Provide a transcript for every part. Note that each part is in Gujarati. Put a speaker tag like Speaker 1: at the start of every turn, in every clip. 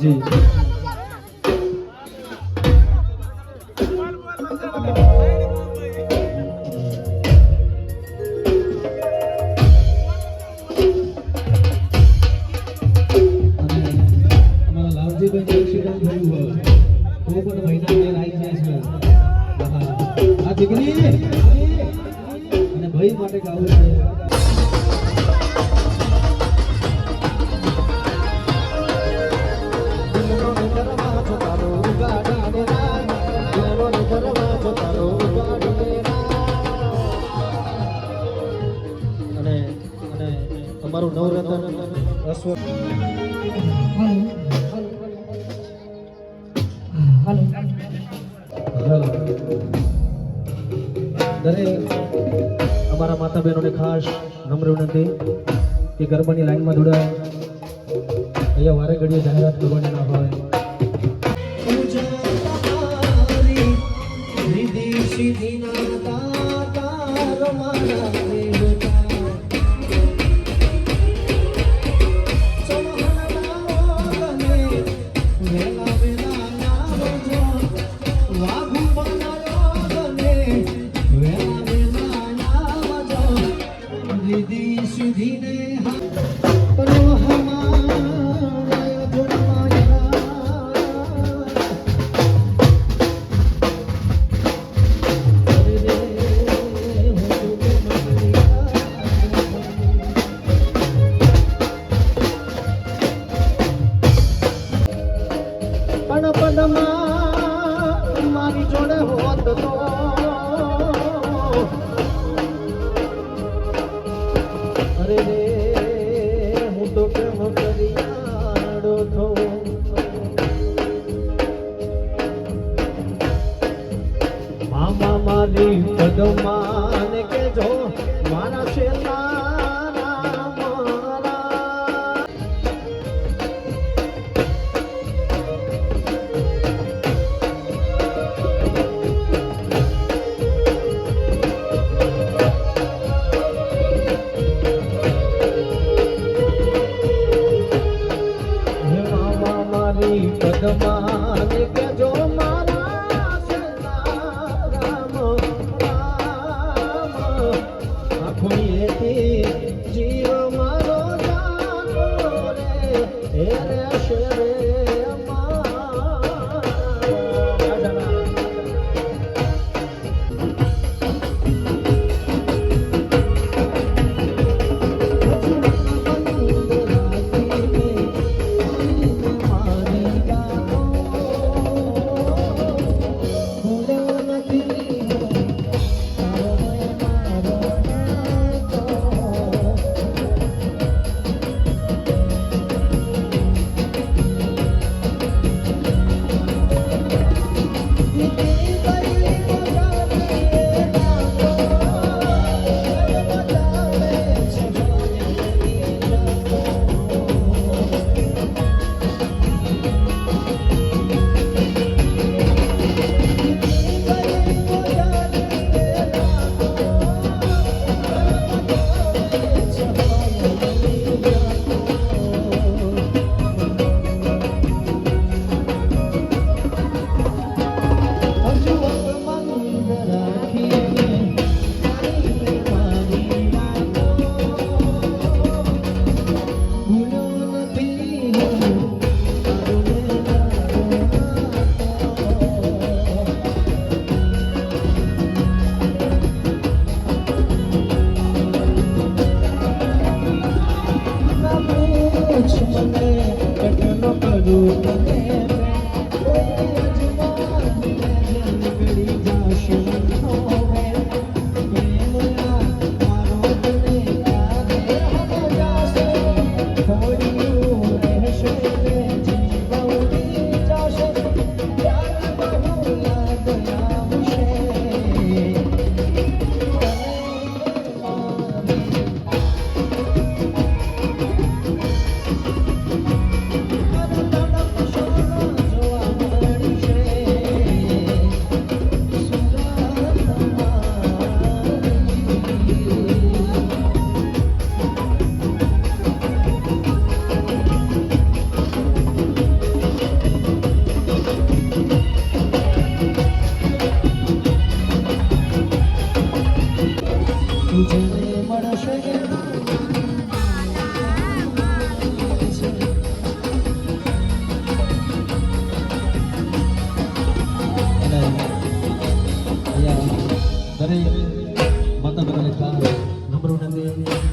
Speaker 1: じ。ગરબાની લાઈનમાં જોડાય. અહીંયા વારે ઘડીએ જાહેરાત કરવાની ના હોય. સીધી ના તારો આમાં મારી પદમાં ভুলিতে জীবন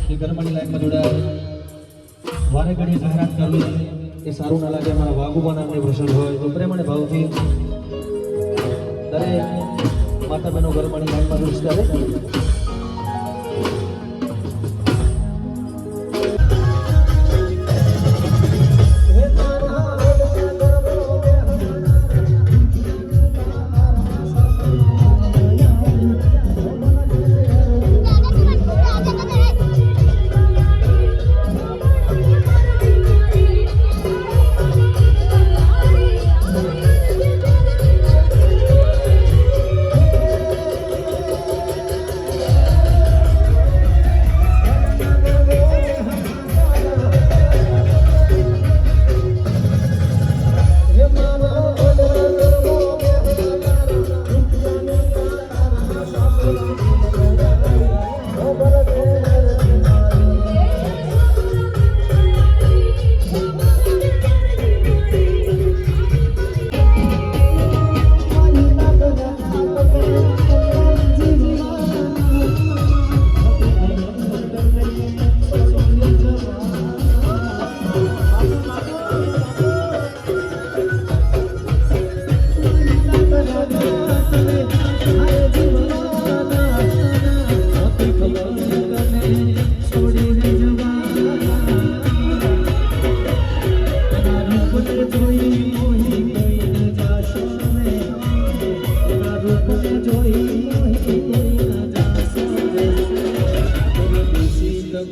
Speaker 1: કે ગરબાની લાઈનમાં જોડાયા. વારે ઘડીએ જાહેરાત કરવી એ સારું ના લાગે અમારા વાઘુબા નામની પ્રસંગ હોય તો પ્રેમ અને ભાવથી દરેક માતા બહેનો ગરબાની લાઈનમાં જોડતા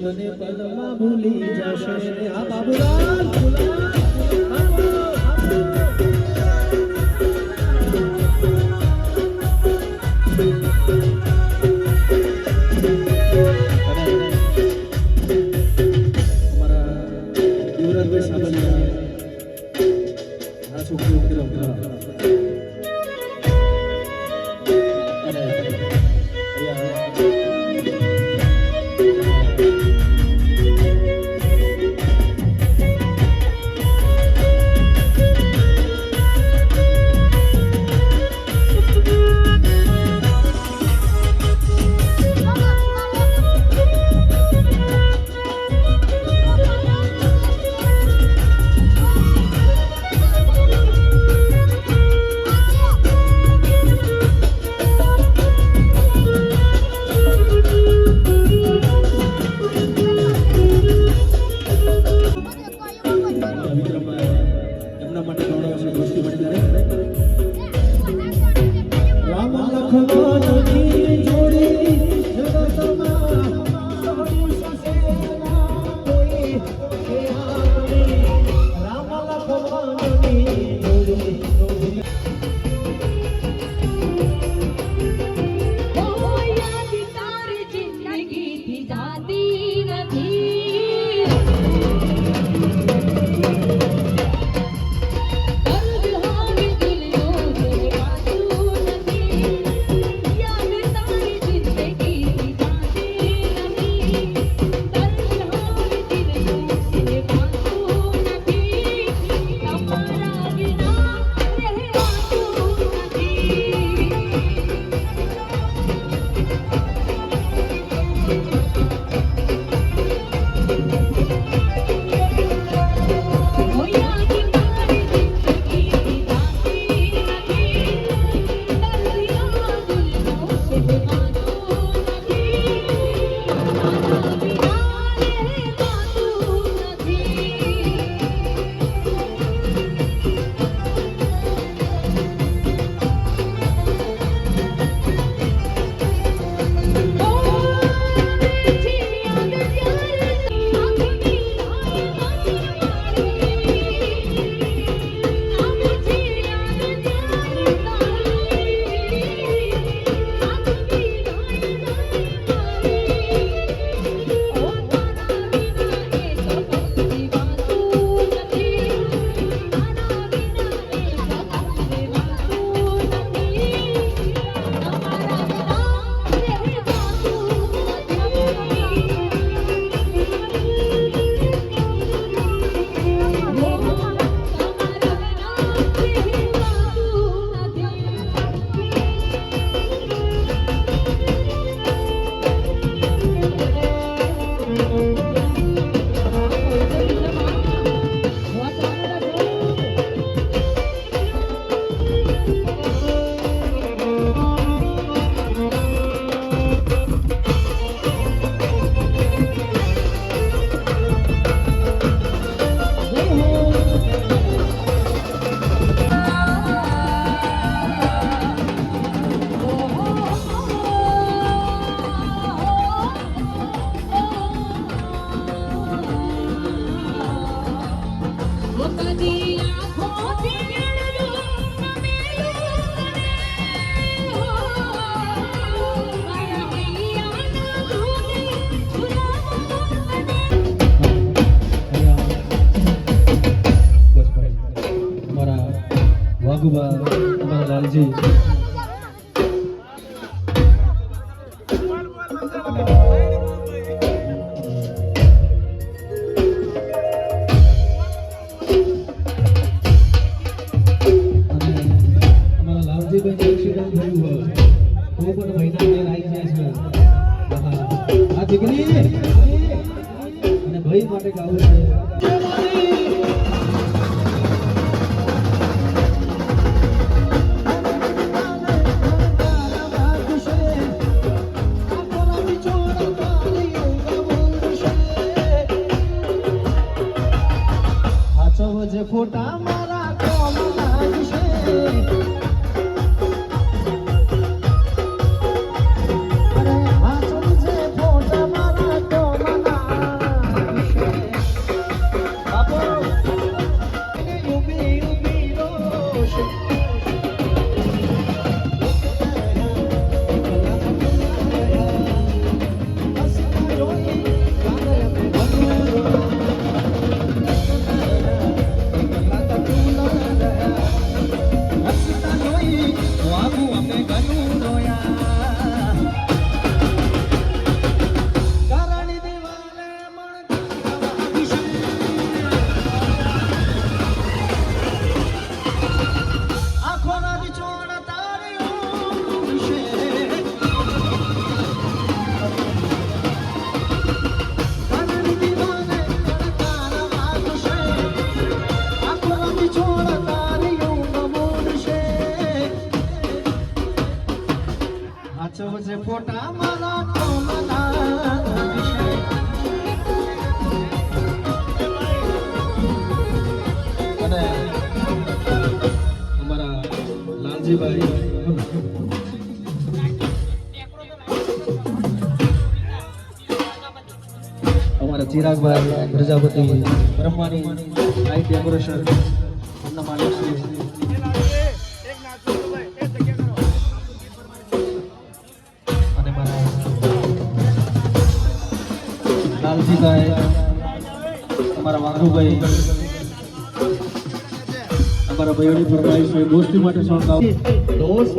Speaker 1: મને પદમાં ભૂલી જશે. આ બાબુલાલ અમારા
Speaker 2: છે
Speaker 1: ખોટા મારા કોમ લાગશે. Thank. સાચવજે ફોટા
Speaker 2: અને અમારા લાલજીભાઈ. અમારા ચિરાગભાઈ પ્રજાપતિ બ્રહ્માની આઈ ડેકોરેશન ખુશીભાઈ અમારા વાઘુભાઈ અમારા ભાઈઓની ફરમાઈશ ગોષ્ઠી માટે સોંગ ગાવ
Speaker 1: દોસ્ત